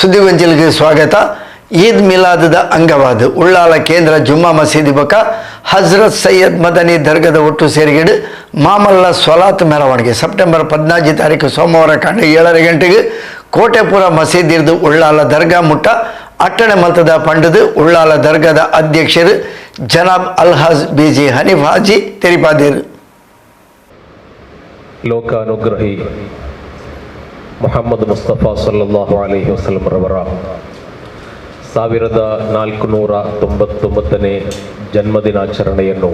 ಸುದ್ದಿಗೊಂಚಲಿಗೆ ಸ್ವಾಗತ. ಈದ್ ಮಿಲಾದದ ಅಂಗವಾದ. ಉಳ್ಳಾಲ ಕೇಂದ್ರ ಜುಮ್ಮಾ ಮಸೀದಿ ಬಕ ಹಜ್ರತ್ ಸೈಯದ್ ಮದನಿ ದರ್ಗದ ಒಟ್ಟು ಸೇರಿಗೆಡು ಮಾಮಲ್ಲ ಸ್ವಲಾತ್ ಮೆರವಣಿಗೆ. ಸೆಪ್ಟೆಂಬರ್ ಪದ್ನಾಲ್ಕು ತಾರೀಕು ಸೋಮವಾರ ಕಂಡು ಏಳರ ಗಂಟೆಗೆ ಕೋಟೆಪುರ ಮಸೀದಿರ್ದು ಉಳ್ಳಾಲ ದರ್ಗಾ ಮುಟ್ಟ. ಅಟ್ಟಣೆ ಮತದ ಪಂಡದು ಉಳ್ಳಾಲ ದರ್ಗಾದ ಅಧ್ಯಕ್ಷರು ಜನಾಬ್ ಅಲ್ಹಾಜ್ ಬಿಜಿ ಹನೀಫ್ ಹಾಜಿ ತೆರಿಪಾದಿರು. ಲೋಕಾನುಗ್ರಹಿ. ಮೊಹಮ್ಮದ್ ಮುಸ್ತಫಾ ಸಲ್ಲಲ್ಲಾಹು ಅಲೈಹಿ ರವರ ಸಾವಿರದ ನಾಲ್ಕುನೂರ ತೊಂಬತ್ತೊಂಬತ್ತನೇ ಜನ್ಮದಿನಾಚರಣೆಯನ್ನು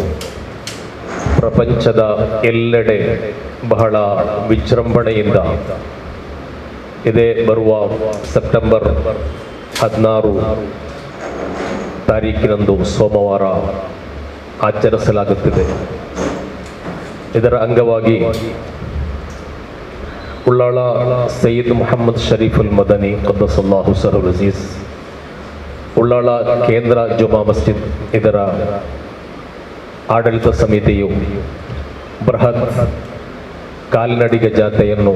ಪ್ರಪಂಚದ ಎಲ್ಲೆಡೆ ಬಹಳ ವಿಜೃಂಭಣೆಯಿಂದ ಇದೇ ಬರುವ ಸೆಪ್ಟೆಂಬರ್ ಹದಿನಾರು ತಾರೀಕಿನಂದು ಸೋಮವಾರ ಆಚರಿಸಲಾಗುತ್ತಿದೆ. ಇದರ ಅಂಗವಾಗಿ ಉಳ್ಳಾಳ ಸೈಯದ್ ಮೊಹಮ್ಮದ್ ಶರೀಫುಲ್ ಮದನಿ ಖದ್ದಸಲ್ಲಾಹು ಸರುಲ್ ಅಜೀಸ್ ಉಳ್ಳಾಳ ಕೇಂದ್ರ ಜುಮಾ ಮಸ್ಜಿದ್ ಇದರ ಆಡಳಿತ ಸಮಿತಿಯು ಬೃಹತ್ ಕಾಲ್ನಡಿಗ ಜಾತ್ರೆಯನ್ನು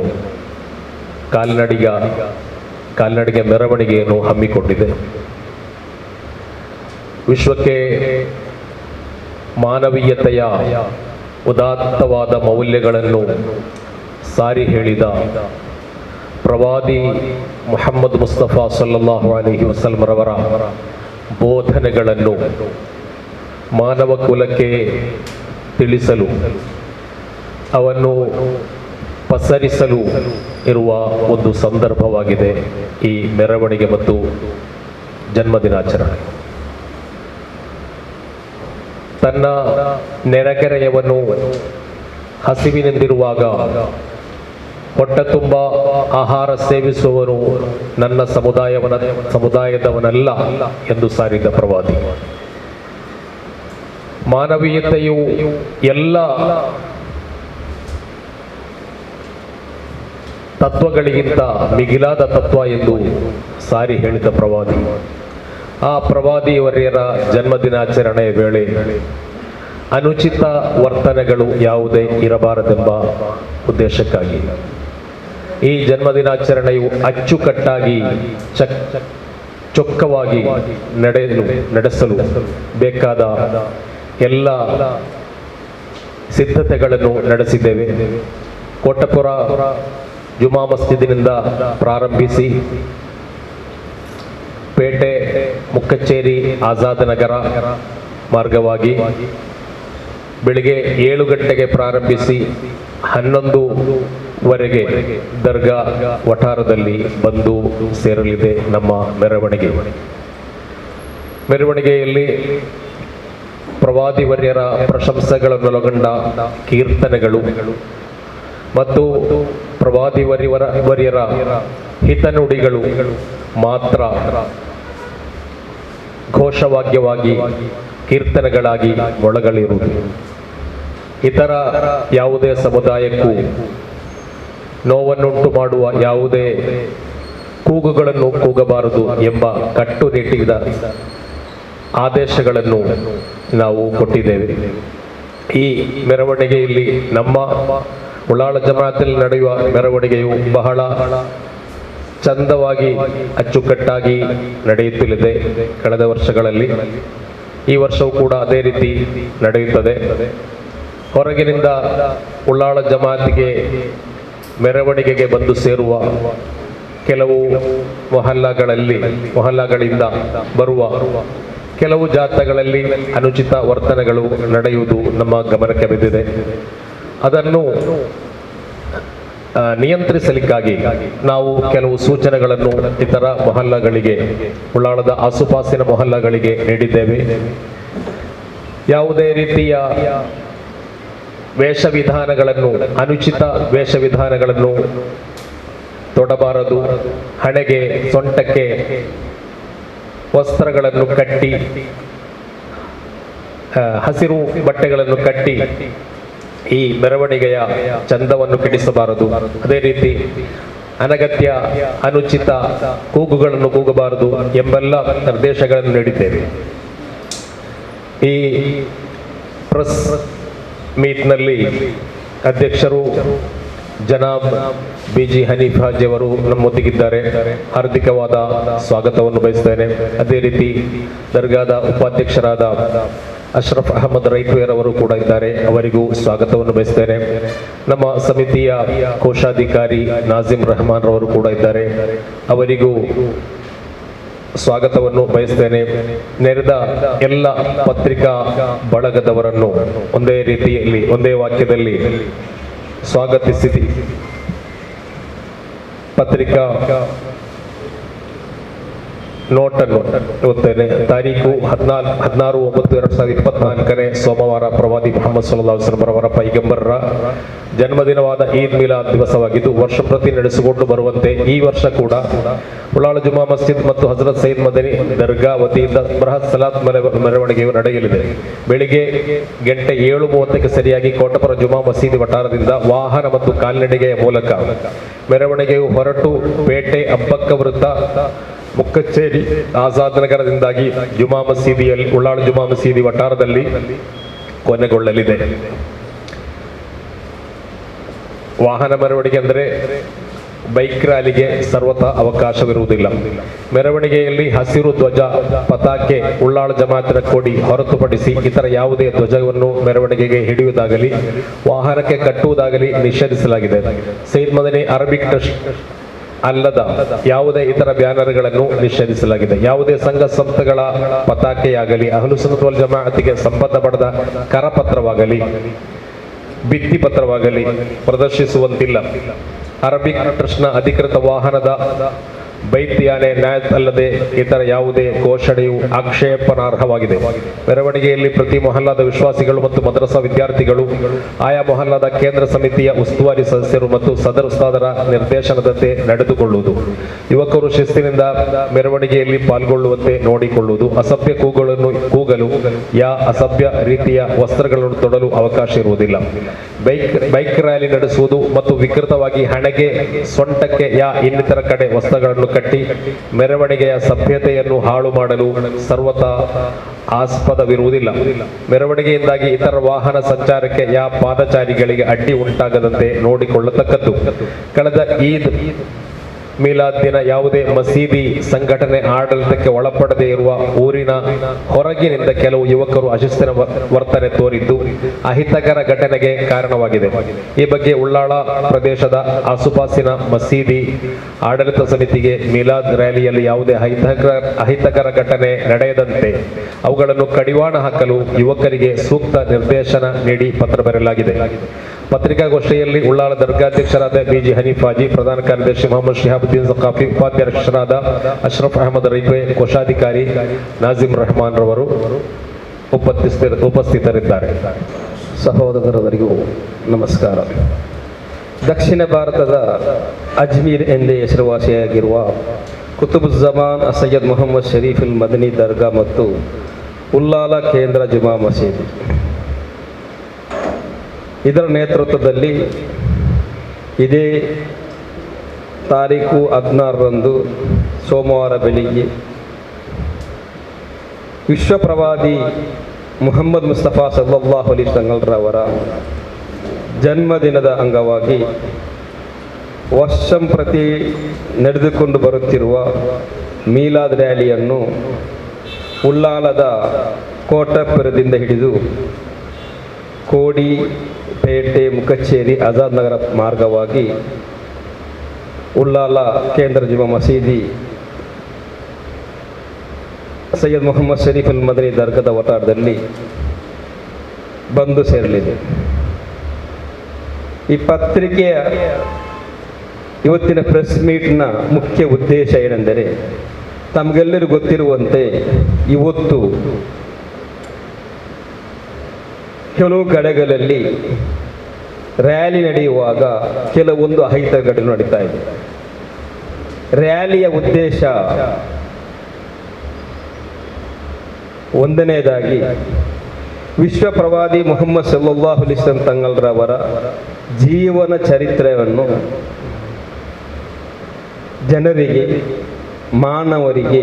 ಕಾಲ್ನಡಿಗ ಕಾಲ್ನಡಿಗೆ ಮೆರವಣಿಗೆಯನ್ನು ಹಮ್ಮಿಕೊಂಡಿದೆ ವಿಶ್ವಕ್ಕೆ ಮಾನವೀಯತೆಯ ಉದಾತ್ತವಾದ ಮೌಲ್ಯಗಳನ್ನು ಸಾರಿ ಹೇಳಿದ ಪ್ರವಾದಿ ಮೊಹಮ್ಮದ್ ಮುಸ್ತಫಾ ಸಲ್ಲಲ್ಲಾಹು ಅಲೈಹಿ ವಸಲ್ಮರವರ ಬೋಧನೆಗಳನ್ನು ಮಾನವ ಕುಲಕ್ಕೆ ತಿಳಿಸಲು, ಅವನ್ನು ಪಸರಿಸಲು ಇರುವ ಒಂದು ಸಂದರ್ಭವಾಗಿದೆ ಈ ಮೆರವಣಿಗೆ ಮತ್ತು ಜನ್ಮದಿನಾಚರಣೆ. ತನ್ನ ನೆರೆಕೆರೆಯವನ್ನು ಹಸಿವಿನಿಂದಿರುವಾಗ ಹೊಟ್ಟ ತುಂಬ ಆಹಾರ ಸೇವಿಸುವವರು ನನ್ನ ಸಮುದಾಯವನ ಸಮುದಾಯದವನಲ್ಲ ಎಂದು ಸಾರಿದ ಪ್ರವಾದಿ. ಮಾನವೀಯತೆಯು ಎಲ್ಲ ತತ್ವಗಳಿಗಿಂತ ಮಿಗಿಲಾದ ತತ್ವ ಎಂದು ಸಾರಿ ಹೇಳಿದ ಪ್ರವಾದಿ. ಆ ಪ್ರವಾದಿಯವರ್ಯರ ಜನ್ಮದಿನಾಚರಣೆಯ ವೇಳೆ ಅನುಚಿತ ವರ್ತನೆಗಳು ಯಾವುದೇ ಇರಬಾರದೆಂಬ ಉದ್ದೇಶಕ್ಕಾಗಿ. ಈ ಜನ್ಮದಿನಾಚರಣೆಯು ಅಚ್ಚುಕಟ್ಟಾಗಿ ಚಕ್ ಚೊಕ್ಕವಾಗಿ ನಡೆಯಲು ನಡೆಸಲು ಬೇಕಾದ ಎಲ್ಲ ಸಿದ್ಧತೆಗಳನ್ನು ನಡೆಸಿದ್ದೇವೆ. ಕೋಟಪುರ ಜುಮಾ ಮಸ್ಜಿದಿನಿಂದ ಪ್ರಾರಂಭಿಸಿ ಪೇಟೆ, ಮುಕ್ಕಚ್ಚೇರಿ, ಆಜಾದ್ ನಗರ ಮಾರ್ಗವಾಗಿ ಬೆಳಿಗ್ಗೆ ಏಳು ಗಂಟೆಗೆ ಪ್ರಾರಂಭಿಸಿ ಹನ್ನೊಂದುವರೆಗೆ ದರ್ಗಾ ವಠಾರದಲ್ಲಿ ಬಂದು ಸೇರಲಿದೆ ನಮ್ಮ ಮೆರವಣಿಗೆ. ಮೆರವಣಿಗೆಯಲ್ಲಿ ಪ್ರವಾದಿವರ್ಯರ ಪ್ರಶಂಸೆಗಳನ್ನೊಳಗೊಂಡ ಕೀರ್ತನೆಗಳು ಮತ್ತು ಪ್ರವಾದಿವರಿವರ ವರ್ಯರ ಹಿತನುಡಿಗಳು ಮಾತ್ರ ಘೋಷವಾಕ್ಯವಾಗಿ ಕೀರ್ತನೆಗಳಾಗಿ ಒಳಗಳಿರುವುದು. ಇತರ ಯಾವುದೇ ಸಮುದಾಯಕ್ಕೂ ನೋವನ್ನುಂಟು ಮಾಡುವ ಯಾವುದೇ ಕೂಗುಗಳನ್ನು ಕೂಗಬಾರದು ಎಂಬ ಕಟ್ಟುನಿಟ್ಟಿದ ಆದೇಶಗಳನ್ನು ನಾವು ಕೊಟ್ಟಿದ್ದೇವೆ. ಈ ಮೆರವಣಿಗೆಯಲ್ಲಿ ನಮ್ಮ ಉಳ್ಳಾಳ ಜಮಾತಲ್ಲಿ ನಡೆಯುವ ಮೆರವಣಿಗೆಯು ಬಹಳ ಚಂದವಾಗಿ, ಅಚ್ಚುಕಟ್ಟಾಗಿ ನಡೆಯುತ್ತಲಿದೆ ಕಳೆದ ವರ್ಷಗಳಲ್ಲಿ. ಈ ವರ್ಷವೂ ಕೂಡ ಅದೇ ರೀತಿ ನಡೆಯುತ್ತದೆ. ಹೊರಗಿನಿಂದ ಉಳ್ಳಾಳ ಜಮಾತಿಗೆ ಮೆರವಣಿಗೆಗೆ ಬಂದು ಸೇರುವ ಕೆಲವು ಮೊಹಲ್ಲಾಗಳಲ್ಲಿ, ಮೊಹಲ್ಲಾಗಳಿಂದ ಬರುವ ಕೆಲವು ಜಾತ್ರೆಗಳಲ್ಲಿ ಅನುಚಿತ ವರ್ತನೆಗಳು ನಡೆಯುವುದು ನಮ್ಮ ಗಮನಕ್ಕೆ ಬಿದ್ದಿದೆ ಅದನ್ನು ನಿಯಂತ್ರಿಸಲಿಕ್ಕಾಗಿ ನಾವು ಕೆಲವು ಸೂಚನೆಗಳನ್ನು ಇತರ ಮೊಹಲ್ಲಾಗಳಿಗೆ, ಉಳ್ಳಾಳದ ಆಸುಪಾಸಿನ ಮೊಹಲ್ಲಾಗಳಿಗೆ ನೀಡಿದ್ದೇವೆ. ಯಾವುದೇ ರೀತಿಯ ವೇಷವಿಧಾನಗಳನ್ನು, ಅನುಚಿತ ವೇಷವಿಧಾನಗಳನ್ನು ತೊಡಬಾರದು. ಹಣೆಗೆ, ಸೊಂಟಕ್ಕೆ ವಸ್ತ್ರಗಳನ್ನು ಕಟ್ಟಿ ಹಸಿರು ಬಟ್ಟೆಗಳನ್ನು ಕಟ್ಟಿ ಈ ಮೆರವಣಿಗೆಯ ಚಂದವನ್ನು ಕೆಡಿಸಬಾರದು. ಅದೇ ರೀತಿ ಅನಗತ್ಯ, ಅನುಚಿತ ಕೂಗುಗಳನ್ನು ಕೂಗಬಾರದು ಎಂಬೆಲ್ಲ ನಿರ್ದೇಶಗಳನ್ನು ನೀಡಿದ್ದೇವೆ. ಈ ಮೀಟ್ನಲ್ಲಿ ಅಧ್ಯಕ್ಷರು ಜನಾಬ್ ಬಿ ಜಿ ಹನೀಫ್ ಹಾಜಿ ಅವರು ನಮ್ಮೊಂದಿಗಿದ್ದಾರೆ. ಹಾರ್ದಿಕವಾದ ಸ್ವಾಗತವನ್ನು ಬಯಸ್ತೇನೆ. ಅದೇ ರೀತಿ ದರ್ಗಾದ ಉಪಾಧ್ಯಕ್ಷರಾದ ಅಶ್ರಫ್ ಅಹಮದ್ ರೈಟ್ವೇರ್ ಅವರು ಕೂಡ ಇದ್ದಾರೆ. ಅವರಿಗೂ ಸ್ವಾಗತವನ್ನು ಬಯಸ್ತೇನೆ. ನಮ್ಮ ಸಮಿತಿಯ ಕೋಶಾಧಿಕಾರಿ ನಾಜಿಮ್ ರೆಹಮಾನ್ ಅವರು ಕೂಡ ಇದ್ದಾರೆ. ಅವರಿಗೂ ಸ್ವಾಗತವನ್ನು ಬಯಸ್ತೇನೆ. ನೆರೆದ ಎಲ್ಲ ಪತ್ರಿಕಾ ಬಳಗದವರನ್ನು ಒಂದೇ ರೀತಿಯಲ್ಲಿ ಒಂದೇ ವಾಕ್ಯದಲ್ಲಿ ಸ್ವಾಗತಿಸಿದೆ. ಪತ್ರಿಕಾ ನೋಟನ್ನು ಓದ್ತೇನೆ ತಾರೀಕು ಹದಿನಾಲ್ಕು ಹದಿನಾರು, ಒಂಬತ್ತು, ಎರಡು ಸಾವಿರದ ಇಪ್ಪತ್ನಾಲ್ಕನೇ ಸೋಮವಾರ ಪ್ರವಾದಿ ಮೊಹಮ್ಮದ್ ಅವರ ಪೈಗಂಬರರ ಜನ್ಮದಿನವಾದ ಈದ್ ಮಿಲಾ ದಿವಸವಾಗಿದ್ದು, ವರ್ಷ ಪ್ರತಿ ನಡೆಸಿಕೊಂಡು ಬರುವಂತೆ ಈ ವರ್ಷ ಕೂಡ ಉಳಾಳ ಜುಮಾ ಮಸ್ಜಿದ್ ಮತ್ತು ಹಜರತ್ ಸೈದ್ ಮದನಿ ದರ್ಗಾ ವತಿಯಿಂದ ಬೃಹತ್ ಸಲಾತ್ ಮೆರವ- ಮೆರವಣಿಗೆಯು ನಡೆಯಲಿದೆ. ಬೆಳಿಗ್ಗೆ ಗಂಟೆ ಏಳು ಮೂವತ್ತಕ್ಕೆ ಸರಿಯಾಗಿ ಕೋಟಪುರ ಜುಮಾ ಮಸೀದಿ ವಠಾರದಿಂದ ವಾಹನ ಮತ್ತು ಕಾಲ್ನಡಿಗೆಯ ಮೂಲಕ ಮೆರವಣಿಗೆಯು ಹೊರಟು, ಪೇಟೆ, ಅಬ್ಬಕ್ಕ ವೃತ್ತ ಮುಕ್ಕಚ್ಚೇರಿ ಆಜಾದ್ ನಗರದಿಂದಾಗಿ ಜುಮಾ ಮಸೀದಿಯಲ್ಲಿ ಉಳ್ಳಾಳ ಜುಮಾ ಮಸೀದಿ ವಠಾರದಲ್ಲಿ ಕೊನೆಗೊಳ್ಳಲಿದೆ. ವಾಹನ ಮೆರವಣಿಗೆ ಅಂದರೆ ಬೈಕ್ ರ್ಯಾಲಿಗೆ ಸರ್ವತ ಅವಕಾಶವಿರುವುದಿಲ್ಲ. ಮೆರವಣಿಗೆಯಲ್ಲಿ ಹಸಿರು ಧ್ವಜ, ಪತಾಕೆ ಉಳ್ಳಾಳ ಜಮಾತಿನ ಕೊಡಿ ಹೊರತುಪಡಿಸಿ ಇತರ ಯಾವುದೇ ಧ್ವಜವನ್ನು ಮೆರವಣಿಗೆಗೆ ಹಿಡಿಯುವುದಾಗಲಿ, ವಾಹನಕ್ಕೆ ಕಟ್ಟುವುದಾಗಲಿ ನಿಷೇಧಿಸಲಾಗಿದೆ. ಸೈದ್ ಮದನಿ ಅರಬಿಕ್ ಟ್ರಸ್ಟ್ ಅಲ್ಲದ ಯಾವುದೇ ಇತರ ಬ್ಯಾನರ್ಗಳನ್ನು ನಿಷೇಧಿಸಲಾಗಿದೆ. ಯಾವುದೇ ಸಂಘ ಸಂಸ್ಥೆಗಳ ಪತಾಕೆಯಾಗಲಿ ಅಹ್ಲುಸುನ್ನತ್ ಜಮಾಅತಿಗೆ ಸಂಬಂಧಪಡದ ಕರಪತ್ರವಾಗಲಿ, ಭಿತ್ತಿ ಪತ್ರವಾಗಲಿ ಪ್ರದರ್ಶಿಸುವಂತಿಲ್ಲ. ಅರಬಿಕ್ ಟ್ರಸ್ಟ್ನ ಅಧಿಕೃತ ವಾಹನದ ಬೈತ್ಯಾನೆ, ನ್ಯಾಯ್ ಅಲ್ಲದೆ ಇತರ ಯಾವುದೇ ಘೋಷಣೆಯು ಆಕ್ಷೇಪಣಾರ್ಹವಾಗಿದೆ ಮೆರವಣಿಗೆಯಲ್ಲಿ ಪ್ರತಿ ಮೊಹಲ್ಲಾದ ವಿಶ್ವಾಸಿಗಳು ಮತ್ತು ಮದ್ರಸಾ ವಿದ್ಯಾರ್ಥಿಗಳು, ಆಯಾ ಮೊಹಲ್ಲಾದ ಕೇಂದ್ರ ಸಮಿತಿಯ ಉಸ್ತುವಾರಿ ಸದಸ್ಯರು ಮತ್ತು ಸದರ್ ಉಸ್ತಾದರ ನಿರ್ದೇಶನದಂತೆ ನಡೆದುಕೊಳ್ಳುವುದು. ಯುವಕರು ಶಿಸ್ತಿನಿಂದ ಮೆರವಣಿಗೆಯಲ್ಲಿ ಪಾಲ್ಗೊಳ್ಳುವಂತೆ ನೋಡಿಕೊಳ್ಳುವುದು, ಅಸಭ್ಯ ಕೂಗಳನ್ನು ಕೂಗಲು, ಯಾ ಅಸಭ್ಯ ರೀತಿಯ ವಸ್ತ್ರಗಳನ್ನು ತೊಡಲು ಅವಕಾಶ ಇರುವುದಿಲ್ಲ. ಬೈಕ್ ಬೈಕ್ ರ್ಯಾಲಿ ನಡೆಸುವುದು ಮತ್ತು ವಿಕೃತವಾಗಿ ಹಣೆಗೆ, ಸೊಂಟಕ್ಕೆ ಯಾ ಇನ್ನಿತರ ಕಡೆ ವಸ್ತ್ರಗಳನ್ನು ಕಟ್ಟಿ ಮೆರವಣಿಗೆಯ ಸಭ್ಯತೆಯನ್ನು ಹಾಳು ಮಾಡಲು ಸರ್ವತಾ ಆಸ್ಪದವಿರುವುದಿಲ್ಲ. ಮೆರವಣಿಗೆಯಿಂದಾಗಿ ಇತರ ವಾಹನ ಸಂಚಾರಕ್ಕೆ ಯಾ ಪಾದಚಾರಿಗಳಿಗೆ ಅಡ್ಡಿ ಉಂಟಾಗದಂತೆ ನೋಡಿಕೊಳ್ಳತಕ್ಕದ್ದು. ಕಳೆದ ಈದ್ ಮೀಲಾದ್ ದಿನ ಯಾವುದೇ ಮಸೀದಿ ಸಂಘಟನೆ ಆಡಳಿತಕ್ಕೆ ಒಳಪಡದೇ ಇರುವ ಊರಿನ ಹೊರಗಿನಿಂದ ಕೆಲವು ಯುವಕರು ಅಶಿಸ್ತಿನ ವರ್ತನೆ ತೋರಿದ್ದು ಅಹಿತಕರ ಘಟನೆಗೆ ಕಾರಣವಾಗಿದೆ. ಈ ಬಗ್ಗೆ ಉಳ್ಳಾಳ ಪ್ರದೇಶದ ಆಸುಪಾಸಿನ ಮಸೀದಿ ಆಡಳಿತ ಸಮಿತಿಗೆ ಮೀಲಾದ್ ರ್ಯಾಲಿಯಲ್ಲಿ ಯಾವುದೇ ಅಹಿತಕರ ಅಹಿತಕರ ಘಟನೆ ನಡೆಯದಂತೆ ಅವುಗಳನ್ನು ಕಡಿವಾಣ ಹಾಕಲು ಯುವಕರಿಗೆ ಸೂಕ್ತ ನಿರ್ದೇಶನ ನೀಡಿ ಪತ್ರ ಬರೆಯಲಾಗಿದೆ. ಪತ್ರಿಕಾಗೋಷ್ಠಿಯಲ್ಲಿ ಉಳ್ಳಾಳ ದರ್ಗಾಧ್ಯಕ್ಷರಾದ ಬಿಜಿ ಹನೀಫಾಜಿ, ಪ್ರಧಾನ ಕಾರ್ಯದರ್ಶಿ ಮೊಹಮ್ಮದ್ ಶಿಹಾಬುದ್ದೀನ್ ಸಖಾಫಿ ಉಪಾಧ್ಯಕ್ಷರಾದ ಅಶ್ರಫ್ ಅಹಮದ್ ರೈಲ್ವೆ ಕೋಶಾಧಿಕಾರಿ ನಾಜಿಮ್ ರೆಹಮಾನ್ ರವರು ಉಪಸ್ಥಿತ ಉಪಸ್ಥಿತರಿದ್ದಾರೆ. ಸಹೋದರರಿಗೂ ನಮಸ್ಕಾರ. ದಕ್ಷಿಣ ಭಾರತದ ಅಜ್ಮೀರ್ ಎಂದೇ ಹೆಸರುವಾಸಿಯಾಗಿರುವ ಕುತುಬುಜ್ಜಮಾನ್ ಸೈಯದ್ ಮೊಹಮ್ಮದ್ ಶರೀಫುಲ್ ಮದನಿ ದರ್ಗಾ ಮತ್ತು ಉಲ್ಲಾಲ ಕೇಂದ್ರ ಜುಮಾ ಮಸೀದಿ. ಇದರ ನೇತೃತ್ವದಲ್ಲಿ ಇದೇ ತಾರೀಕು ಹದಿನಾರರಂದು ಸೋಮವಾರ ಬೆಳಿಗ್ಗೆ ವಿಶ್ವಪ್ರವಾದಿ ಮುಹಮ್ಮದ್ ಮುಸ್ತಫಾ ಸಲ್ಲಾಹು ಅಲಿ ಸಂಗಲ್ರವರ ಜನ್ಮದಿನದ ಅಂಗವಾಗಿ ವರ್ಷಂ ಪ್ರತಿ ನಡೆದುಕೊಂಡು ಬರುತ್ತಿರುವ ಮೀಲಾದ್ ರ್ಯಾಲಿಯನ್ನು ಉಳ್ಳಾಲದ ಕೋಟಪುರದಿಂದ ಹಿಡಿದು ಕೋಡಿ ಪೇಟೆ, ಮುಕಚ್ಚೇರಿ, ಆಜಾದ್ ನಗರ ಮಾರ್ಗವಾಗಿ ಉಳ್ಳಾಲ ಕೇಂದ್ರ ಜುಮಾ ಮಸೀದಿ ಸೈಯದ್ ಮೊಹಮ್ಮದ್ ಶರೀಫ್ ಅಲ್ ಮದನಿ ದರ್ಗದ ವಟಾರದಲ್ಲಿ ಬಂದು ಸೇರಲಿದೆ. ಈ ಪತ್ರಿಕೆಯ ಇವತ್ತಿನ ಪ್ರೆಸ್ ಮೀಟ್ನ ಮುಖ್ಯ ಉದ್ದೇಶ ಏನೆಂದರೆ, ತಮಗೆಲ್ಲರಿಗೂ ಗೊತ್ತಿರುವಂತೆ ಇವತ್ತು ಕೆಲವು ಕಡೆಗಳಲ್ಲಿ ರ್ಯಾಲಿ ನಡೆಯುವಾಗ ಕೆಲವೊಂದು ಅಹಿತ ಘಟನೆ ನಡೀತಾ ಇದೆ. ರ್ಯಾಲಿಯ ಉದ್ದೇಶ ಒಂದನೇದಾಗಿ ವಿಶ್ವ ಪ್ರವಾದಿ ಮೊಹಮ್ಮದ್ ಸಲ್ಲಾಹು ತಂಗಲ್ರವರ ಜೀವನ ಚರಿತ್ರೆಯನ್ನು ಜನರಿಗೆ, ಮಾನವರಿಗೆ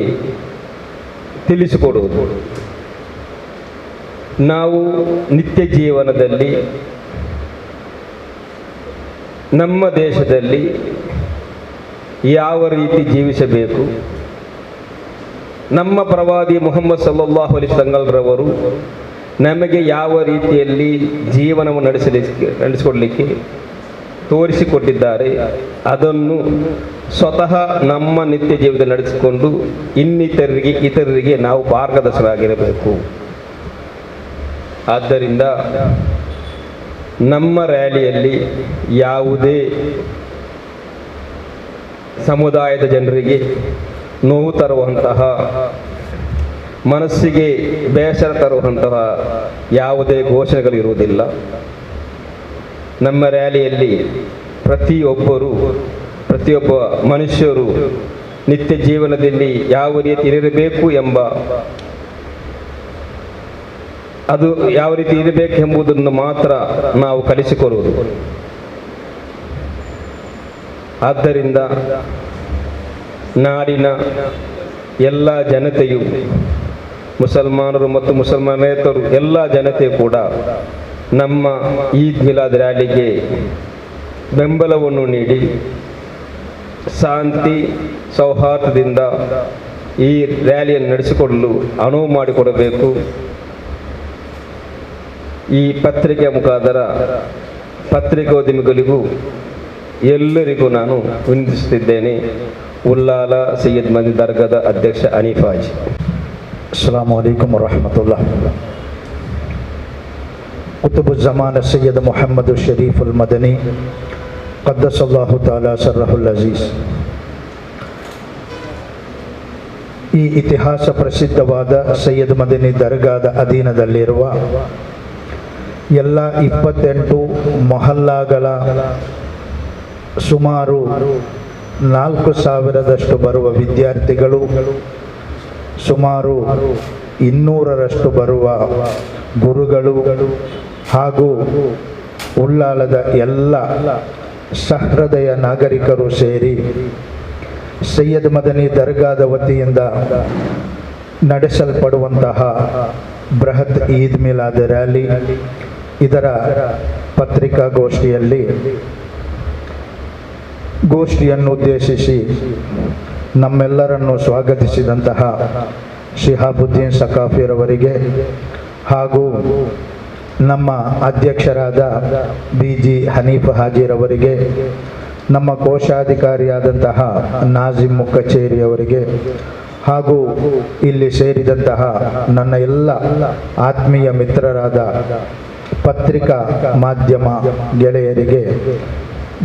ತಿಳಿಸಿಕೊಡುವುದು. ನಾವು ನಿತ್ಯ ಜೀವನದಲ್ಲಿ, ನಮ್ಮ ದೇಶದಲ್ಲಿ ಯಾವ ರೀತಿ ಜೀವಿಸಬೇಕು? ನಮ್ಮ ಪ್ರವಾದಿ ಮೊಹಮ್ಮದ್ ಸಲ್ಲಲ್ಲಾಹು ಅಲಿ ಸಂಗಲ್ರವರು ನಮಗೆ ಯಾವ ರೀತಿಯಲ್ಲಿ ಜೀವನವನ್ನು ನಡೆಸಲಿಕ್ಕೆ, ನಡೆಸಿಕೊಡಲಿಕ್ಕೆ ತೋರಿಸಿಕೊಟ್ಟಿದ್ದಾರೆ? ಅದನ್ನು ಸ್ವತಃ ನಮ್ಮ ನಿತ್ಯ ಜೀವಿತ ನಡೆಸಿಕೊಂಡು ಇನ್ನಿತರರಿಗೆ ಇತರರಿಗೆ ನಾವು ಮಾರ್ಗದರ್ಶಕರಾಗಿರಬೇಕು ಆದ್ದರಿಂದ ನಮ್ಮ ರ್ಯಾಲಿಯಲ್ಲಿ ಯಾವುದೇ ಸಮುದಾಯದ ಜನರಿಗೆ ನೋವು ತರುವಂತಹ, ಮನಸ್ಸಿಗೆ ಬೇಸರ ತರುವಂತಹ ಯಾವುದೇ ಘೋಷಣೆಗಳು ಇರುವುದಿಲ್ಲ. ನಮ್ಮ ರ್ಯಾಲಿಯಲ್ಲಿ ಪ್ರತಿಯೊಬ್ಬರು, ಪ್ರತಿಯೊಬ್ಬ ಮನುಷ್ಯರು ನಿತ್ಯ ಜೀವನದಲ್ಲಿ ಯಾವ ರೀತಿ ಇರಬೇಕು ಎಂಬ ಅದು ಯಾವ ರೀತಿ ಇರಬೇಕೆಂಬುದನ್ನು ಮಾತ್ರ ನಾವು ಕಲಿಸಿಕೊಡುವುದು. ಆದ್ದರಿಂದ ನಾಡಿನ ಎಲ್ಲ ಜನತೆಯು, ಮುಸಲ್ಮಾನರು ಮತ್ತು ಮುಸಲ್ಮಾನೇತರು ಎಲ್ಲ ಜನತೆ ಕೂಡ ನಮ್ಮ ಈದ್ ಮಿಲಾದ್ ರ್ಯಾಲಿಗೆ ಬೆಂಬಲವನ್ನು ನೀಡಿ ಶಾಂತಿ ಸೌಹಾರ್ದದಿಂದ ಈ ರ್ಯಾಲಿಯನ್ನು ನಡೆಸಿಕೊಳ್ಳಲು ಅನುವು ಮಾಡಿಕೊಡಬೇಕು. ಈ ಪತ್ರಿಕೆ ಮುಖಾಂತರ ಪತ್ರಿಕೋದ್ಯಮಿಗಳಿಗೂ ಎಲ್ಲರಿಗೂ ನಾನು ವಿನಂತಿಸುತ್ತಿದ್ದೇನೆ. ಉಲ್ಲಾಲ ಸೈಯದ್ ಮಂದಿ ದರ್ಗಾದ ಅಧ್ಯಕ್ಷ ಅನಿಫಾಜ್ ಅಸ್ಸಾಂ ವಲೈಕುಮ್ ವರಹಮತುಲ್ಲಾ ಕುತುಬು ಜಮಾನ ಸೈಯದ್ ಮೊಹಮ್ಮದ್ ಶರೀಫ್ ಉಲ್ ಮದನಿ. ಕದ್ದಸಲ್ಲಾಹು ತಾಲಾ ಸರ್ರಹುಲ್ ಅಜೀಸ್. ಈ ಇತಿಹಾಸ ಪ್ರಸಿದ್ಧವಾದ ಸೈಯದ್ ಮದನಿ ದರ್ಗಾದ ಅಧೀನದಲ್ಲಿರುವ ಎಲ್ಲ ಇಪ್ಪತ್ತೆಂಟು ಮೊಹಲ್ಲಾಗಳ ಸುಮಾರು ನಾಲ್ಕು ಸಾವಿರದಷ್ಟು ಬರುವ ವಿದ್ಯಾರ್ಥಿಗಳು, ಸುಮಾರು ಇನ್ನೂರರಷ್ಟು ಬರುವ ಗುರುಗಳು ಹಾಗೂ ಉಳ್ಳಾಲದ ಎಲ್ಲ ಸಹೃದಯ ನಾಗರಿಕರು ಸೇರಿ ಸೈಯದ್ ಮದನಿ ದರ್ಗಾದ ವತಿಯಿಂದ ನಡೆಸಲ್ಪಡುವಂತಹ ಬೃಹತ್ ಈದ್ ಮಿಲಾದ ರ್ಯಾಲಿ ಇದರ ಪತ್ರಿಕಾಗೋಷ್ಠಿಯಲ್ಲಿ ಗೋಷ್ಠಿಯನ್ನು ಉದ್ದೇಶಿಸಿ ನಮ್ಮೆಲ್ಲರನ್ನು ಸ್ವಾಗತಿಸಿದಂತಹ ಶಿಹಾಬುದ್ದೀನ್ ಸಕಾಫಿರವರಿಗೆ ಹಾಗೂ ನಮ್ಮ ಅಧ್ಯಕ್ಷರಾದ ಬಿ ಜಿ ಹನೀಫ್ ಹಾಜಿರವರಿಗೆ, ನಮ್ಮ ಕೋಶಾಧಿಕಾರಿಯಾದಂತಹ ನಾಜಿಮ್ ಕಚೇರಿಯವರಿಗೆ ಹಾಗೂ ಇಲ್ಲಿ ಸೇರಿದಂತಹ ನನ್ನ ಎಲ್ಲ ಆತ್ಮೀಯ ಮಿತ್ರರಾದ ಪತ್ರಿಕಾ ಮಾಧ್ಯಮ ಗೆಳೆಯರಿಗೆ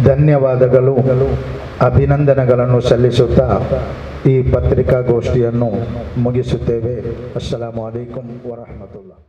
ಧನ್ಯವಾದಗಳು ಅಭಿನಂದನೆಗಳನ್ನು ಸಲ್ಲಿಸುತ್ತಾ ಈ ಪತ್ರಿಕಾಗೋಷ್ಠಿಯನ್ನು ಮುಗಿಸುತ್ತೇವೆ. ಅಸ್ಸಲಾಮು ಅಲೈಕುಂ ವರಹಮತುಲ್ಲಾ